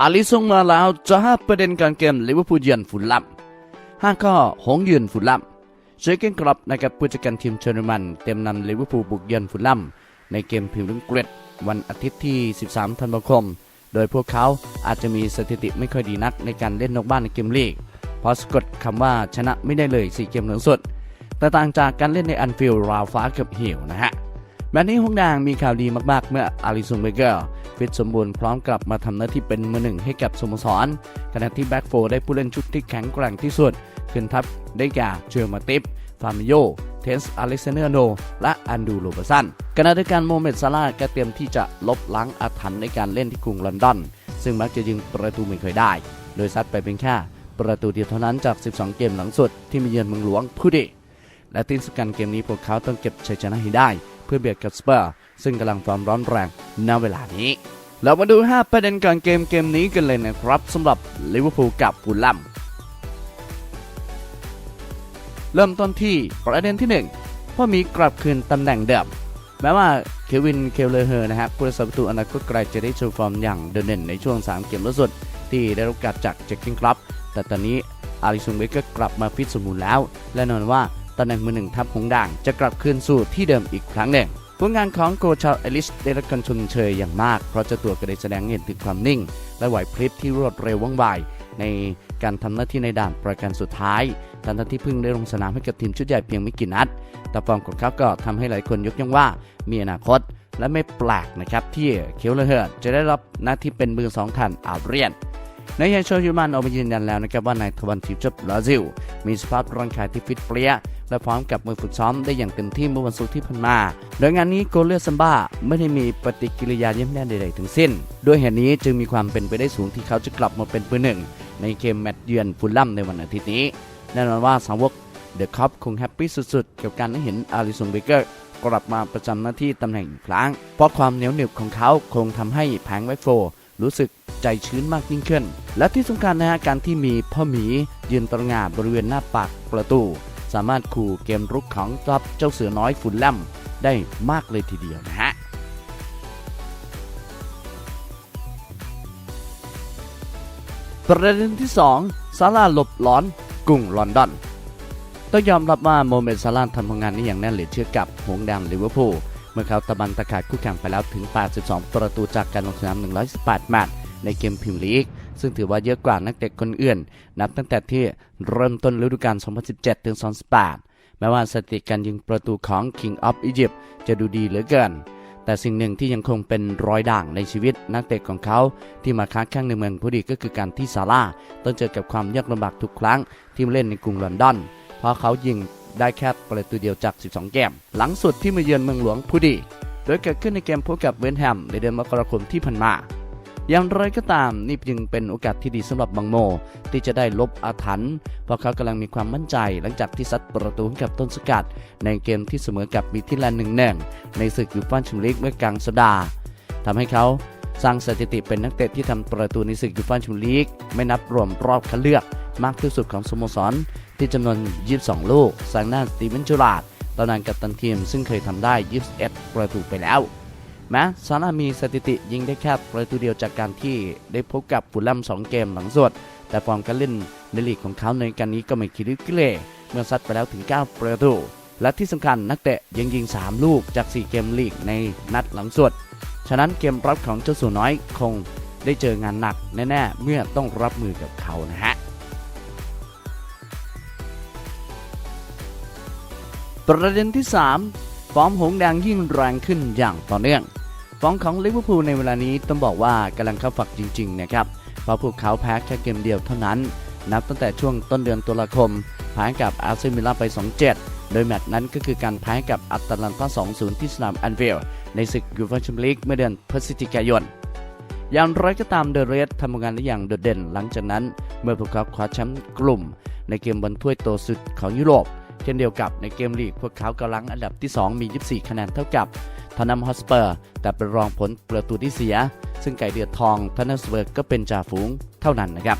อาลิส่งมาแล้วจะห้าประเด็นการเกมลิเวอร์พูลเยือนฟุลแลมห้าข้อหงยืนฟุลแลมเชคเกนกลับนะครับผู้จัดการทีมเชอร์มันเต็มนำลิเวอร์พูลบุกเยือนฟุลแลมในเกมพรีเมียร์ลีกเกรดวันอาทิตย์ที่ 13 ธันวาคม โดยพวกเขาอาจจะมีสถิติไม่ค่อยดีนักในการเล่นนอกบ้านในเกมลีกเพราะสะกดคำว่าชนะไม่ได้เลย 4 เกมหลังสุดแต่ต่างจากการเล่นในอันฟิลด์ราวฟ้ากับหิวนะฮะ แมตช์นี้ฮงดางมีข่าวดีมากๆ เมื่ออาริซุนเบเกอร์ฟิตสมบูรณ์พร้อมกลับมาทำหน้าที่เป็นมือหนึ่งให้กับสโมสร ขณะที่แบ็กโฟร์ได้ผู้เล่นชุดที่แข็งแกร่งที่สุด ขึ้นทัพได้แก่เชอร์มาติฟฟามิโยเทนส์อเล็กซานเดอร์โนและอันดูโรเบสันขณะเดียวกันโมเมดซาร่าก็เตรียมที่จะลบล้างอาถรรพ์ในการเล่นที่กรุงลอนดอน ซึ่งมักจะยิงประตูไม่เคยได้ โดยซัดไปเป็นแค่ประตูเดียวเท่านั้นจาก 12 เกมหลังสุดที่มีเยือนเมืองหลวงผู้ดีและที่สำคัญเกมนี้พวกเขาต้องเก็บชัยชนะให้ได้ เพื่อเบียดกับสเปอร์ซึ่งกำลังฟอร์มร้อนแรงณเวลานี้ เรามาดู 5 ประเด็นก่อนเกมเกมนี้กันเลยนะครับสำหรับลิเวอร์พูลกับฟูลแลมเริ่มต้นที่ประเด็นที่1พ่อมีกลับคืนตำแหน่งเดิมแม้ว่าเควินเคลเลอร์เฮอร์นะฮะผู้รักษาประตูอนาคตไกลจะได้โชว์ฟอร์มอย่างโดดเด่นในช่วง 3 เกมล่าสุด ที่ได้รับการจากเจ็คกิ้งครับ แต่ตอนนี้อาริซุนเบเกอร์กลับมาฟิตสมบูรณ์แล้ว และนอนว่า ตำแหน่งมือหนึ่งทัพหงด่างจะกลับคืนสู่ที่เดิมอีกครั้งหนึ่งผลงานของโกชาเอลิสได้รับการชมเชยอย่างมาก เพราะเจ้าตัวก็ได้แสดงเห็นถึงความนิ่ง และไหวพริบที่รวดเร็วว่องไวในการทำหน้าที่ในด่านประกันสุดท้ายทันที่เพิ่งได้ลงสนามให้กับทีมชุดใหญ่เพียงไม่กี่นัด แต่ฟอร์มของเขาก็ทำให้หลายคนยกย่องว่ามีอนาคตและไม่แปลกนะครับที่เคลเลอร์เฮอร์จะได้รับหน้าที่เป็นมือสองทันอาเรียน นายโชยูมันออกมายืนยันแล้วนะครับว่านายทวันทีมชาติบราซิล มีสภาพร่างกายที่ฟิตเปรี้ยและพร้อมกับมือฝึกซ้อมได้อย่างเต็มที่เมื่อวันศุกร์ที่ผ่านมา โดยงานนี้โกเลือซัมบ้าไม่ได้มีปฏิกิริยาเยี่ยมแย่ใดๆทั้งสิ้น ด้วยเหตุนี้จึงมีความเป็นไปได้สูงที่เขาจะกลับมาเป็นเบอร์หนึ่งในเกมแมตช์เยือนฟูลลัมในวันอาทิตย์นี้ แน่นอนว่าสาวกเดอะคอปคงแฮปปี้สุดๆ กับการได้เห็นอาริสันเบเกอร์กลับมาประจำหน้าที่ตำแหน่งอีกครั้ง เพราะความเหนียวหนึบของเขาคงทำให้แผงแบ็กโฟรู้สึก ใจชื้นมากยิ่งขึ้น และที่สำคัญนะฮะการที่มีพ่อหมียืนตระหง่าบริเวณหน้าปากประตู สามารถขู่เกมรุกของทัพเจ้าเสือน้อยฟุลแลมได้มากเลยทีเดียวนะฮะประเด็นที่ 2ซาร่าหลบหลอนกรุงลอนดอนต้องยอมรับว่าโมเมนต์ซาร่าทำผลงานได้อย่างแน่นเหลือเชื่อกับหงแดงลิเวอร์พูลเมื่อเขาตะบันตะขาดคู่แข่งไปแล้วถึง 82 ประตูจากการลงสนาม 118 แมตช์ ในเกมพรีเมียร์ลีก ซึ่งถือว่าเยอะกว่านักเตะคนอื่น นับตั้งแต่ที่เริ่มต้นฤดูกาล 2017 ถึง 2018 แม้ว่าสถิติการยิงประตูของ King of Egypt จะดูดีเหลือเกิน แต่สิ่งหนึ่งที่ยังคงเป็นรอยด่างในชีวิตนักเตะของเขาที่มาค้าแข้งในเมืองผู้ดีก็คือการที่ซาร่าต้องเจอกับความยากลำบากทุกครั้งที่มเล่นในกรุงลอนดอน เพราะเขายิงได้แค่ประตูเดียวจาก 12 เกม หลังสุดที่มาเยือนเมืองหลวงผู้ดี โดยเกิดขึ้นในเกมพบกับเวนแฮมในเดือนมกราคมที่ผ่านมา อย่างไรก็ตามนี่จึงเป็นโอกาสที่ดีสำหรับบังโม ที่จะได้ลบอาถรรพ์เพราะเขากำลังมีความมั่นใจหลังจากที่ซัดประตูกับต้นสกัด ในเกมที่เสมอกับมิทิแลนด์หนึ่งหนึ่งในศึกยูฟ่าแชมเปี้ยนลีกเมื่อกลางสัปดาห์ทำให้เขาสร้างสถิติเป็นนักเตะที่ทำประตูในศึกยูฟ่าแชมเปี้ยนลีกไม่นับรวมรอบคัดเลือกมากที่สุดของสโมสร ที่จำนวน 22 ลูกสร้างหน้าสตีเวนจูราดตำนานกัปตันทีมซึ่งเคยทำได้ 21 ประตูไปแล้ว แม้ซาร่ามีสถิติยิงได้แค่ประตูเดียวจากการที่ได้พบกับฟูลแลม2 เกมหลังสุด แต่ฟอร์มการเล่นในลีกของเขาในการนี้ก็ไม่คิดกิเลเมื่อซัดไปแล้วถึง 9 ประตู และที่สำคัญนักเตะยังยิง 3 ลูกจาก 4 เกมลีกในนัดหลังสุด ฉะนั้นเกมรับของเจ้าสัวน้อยคงได้เจองานหนักแน่ๆเมื่อต้องรับมือกับเขานะฮะประเด็นที่ 3 ฟอร์มหงแดงยิ่งแรงขึ้นอย่างต่อเนื่อง ฟอร์มของลิเวอร์พูลในเวลานี้ต้องบอกว่ากำลังเข้าฝักจริงๆนะครับเพราะพวกเขาแพ้แค่เกมเดียวเท่านั้น นับตั้งแต่ช่วงต้นเดือนตุลาคมแพ้กับอาร์เซนอลมิลาไป 2-7 โดยแมตช์นั้นก็คือการแพ้กับอัตแลนตา2-0 ที่สนามแอนฟิลด์ในศึกยูฟ่าแชมเปี้ยนลีกเมื่อเดือนพฤศจิกายนอย่างไรก็ตามเดอะเรสทำงานได้อย่างโดดเด่นหลังจากนั้น เมื่อพวกเขาคว้าแชมป์กลุ่ม ในเกมบอลถ้วยโตสุดของยุโรป เช่นเดียวกับในเกมลีกพวกเขากำลังอันดับที่ 2 มี 24 คะแนนเท่ากับ ทอนนัมฮอสเปอร์ แต่เป็นรองผลประตูที่เสีย ซึ่งไก่เดือดทองทอนนัมสเปอร์ก็เป็นจ่าฝูงเท่านั้นนะครับ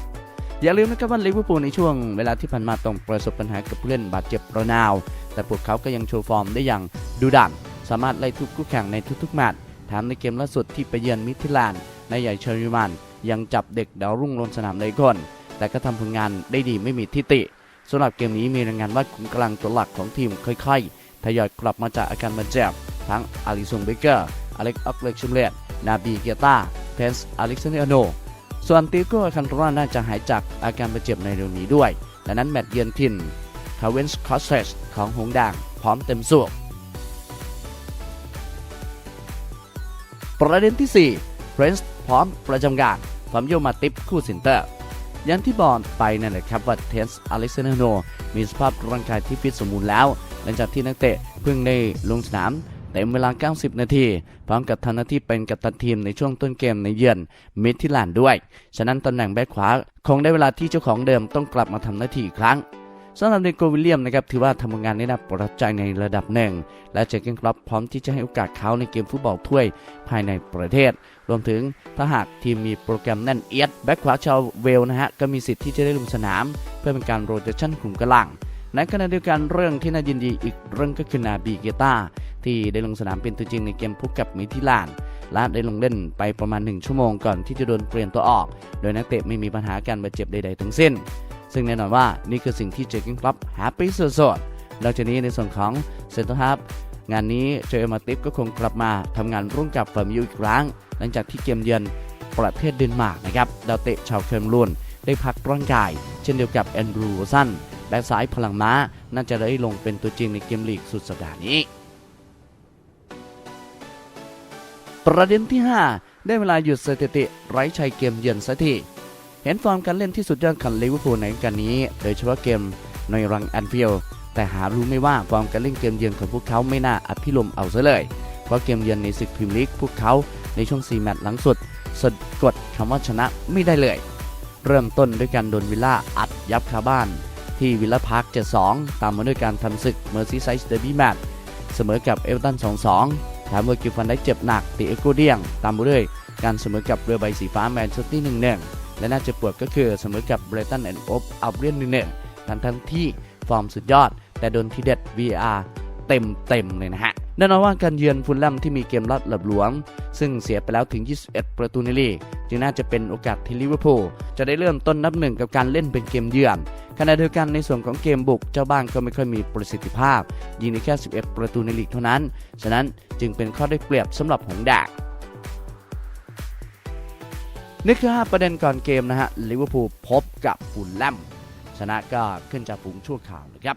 อย่าลืมนะครับว่าลิเวอร์พูลในช่วงเวลาที่ผ่านมาต้องประสบปัญหากับผู้เล่นบาดเจ็บระนาว แต่พวกเขาก็ยังโชว์ฟอร์มได้อย่างดุดัน สามารถไล่ทุกคู่แข่งในทุกๆแมตช์แถมในเกมล่าสุดที่ไปเยือนมิทิแลนด์ในใหญ่เชอริมันยังจับเด็กดาวรุ่งลงสนามเลยคนแต่ก็ทำผลงานได้ดีไม่มีทิฏฐิสำหรับเกมนี้มีรายงานว่าขุมกำลังตัวหลักของทีมค่อยๆ ทยอยกลับมาจากอาการบาดเจ็บ ทั้งอาริสันเบเกอร์อเล็กออกเล็กชิมเลตนาบีเกียตาเพนส์อเล็กซานเดอร์โนส่วนติโก้คันโราน่าจะหายจากอาการบาดเจ็บในเร็วนี้ด้วยดังนั้นแมตช์เยือนทินคาเวนส์คอสเซสของหงส์แดงพร้อมเต็มสูบประเด็นที่4 p r i n c e พร้อมประจำการพร้อมโยมาติปคู่สินเตอร์อย่างที่บอกไปนั่นแหละครับว่าเทนส์อเล็กซานเดอร์โนมีสภาพร่างกายที่ฟิตสมบูรณ์แล้ว หลังจากที่นักเตะเพิ่งได้ลงสนาม เต็มเวลา 90 นาที พร้อมกับทำหน้าที่เป็นกัปตันทีมในช่วงต้นเกมในเยือนมิดทิแลนด้วย ฉะนั้นตำแหน่งแบ็คขวาคงได้เวลาที่เจ้าของเดิมต้องกลับมาทำหน้าที่อีกครั้งสำหรับเดโกวิลเลียมนะครับถือว่าทำงานได้น่าประทับใจในระดับหนึ่ง และเจอเกนคลับพร้อมที่จะให้โอกาสเขาในเกมฟุตบอลถ้วยภายในประเทศ รวมถึงถ้าหากทีมมีโปรแกรมแน่นเอียดแบ็คขวาชาวเวลนะฮะก็มีสิทธิ์ที่จะได้ลงสนาม เพื่อเป็นการโรเตชันกลุ่มกำลังในขณะเดียวกันเรื่องที่น่ายินดีอีกเรื่องก็คือนาบีเกตา ที่ได้ลงสนามเป็นตัวจริงในเกมพบกับมิทิลานและได้ลงเล่นไปประมาณ 1 ชั่วโมงก่อนที่จะโดนเปลี่ยนตัวออก โดยนักเตะไม่มีปัญหาการบาดเจ็บใดๆทั้งสิ้น ซึ่งแน่นอนว่านี่คือสิ่งที่เจอร์กินคลับแฮปปี้สุดๆนอกจากนี้ในส่วนของเซนตอร์ฮับงานนี้เจอมาติฟก็คงกลับมาทำงานร่วมกับเฟิร์มยูอีกครั้ง หลังจากที่เกมเยือนประเทศเดนมาร์กนะครับดาวเตะชาวเคมรูนได้พักร่างกาย เช่นเดียวกับแอนดรูวสันแบ็กซ้ายพลังม้า น่าจะได้ลงเป็นตัวจริงในเกมลีกสุดสัปดาห์นี้ ประเด็นที่ 5 ได้เวลาหยุดสถิติ ไร้ชัยเกมเยือนสักทีเห็นฟอร์มการเล่นที่สุดยอดของลิเวอร์พูลในกันนี้ โดยเฉพาะเกมในรังแอนฟิลด์แต่หารู้ไม่ว่าฟอร์มการเล่นเกมเยือนของพวกเขาไม่น่าอภิรมเอาซะเลย เพราะเกมเยือนในศึกพรีเมียร์ลีกพวกเขาในช่วง 4 แมตช์หลังสุดสะกดคำว่าชนะไม่ได้เลย เริ่มต้นด้วยการโดนวิลล่าอัดยับคาบ้าน ที่วิลล่าพาร์ค 7-2 ตามมาด้วยการทำศึกเมอร์ซีไซส์เดอร์บี้แมตช์เสมอกับเอเวอร์ตัน 2-2 ถามเวอร์กิฟันได้เจ็บหนักตีเอโกเดียง ตามมาด้วยการเสมอกับเรือใบสีฟ้าแมนเชสเตอร์หนึ่งหนึ่งและน่าจะปวดก็คือเสมอกับเบรตันแอนด์โอฟอัลเบียน1-1ทั้งทั้งที่ฟอร์มสุดยอด แต่โดนทีเด็ด VR เต็มเต็มเลยนะฮะ แน่นอนว่าการเยือนฟุลแลมที่มีเกมลัดหลับหลวงซึ่งเสียไปแล้วถึง 21 ประตูในลีก จึงน่าจะเป็นโอกาสที่ลิเวอร์พูลจะได้เริ่มต้นนับหนึ่งกับการเล่นเป็นเกมเยือนขณะเดียวกันในส่วนของเกมบุกเจ้าบ้านก็ไม่ค่อยมีประสิทธิภาพ ยิงได้แค่ 11 ประตูในลีกเท่านั้น ฉะนั้นจึงเป็นข้อได้เปรียบสำหรับหงส์แดงนี่คือ 5 ประเด็นก่อนเกมนะฮะลิเวอร์พูลพบกับฟูลแลมชนะก็ขึ้นจากฝูงชั่วข่าวนะครับ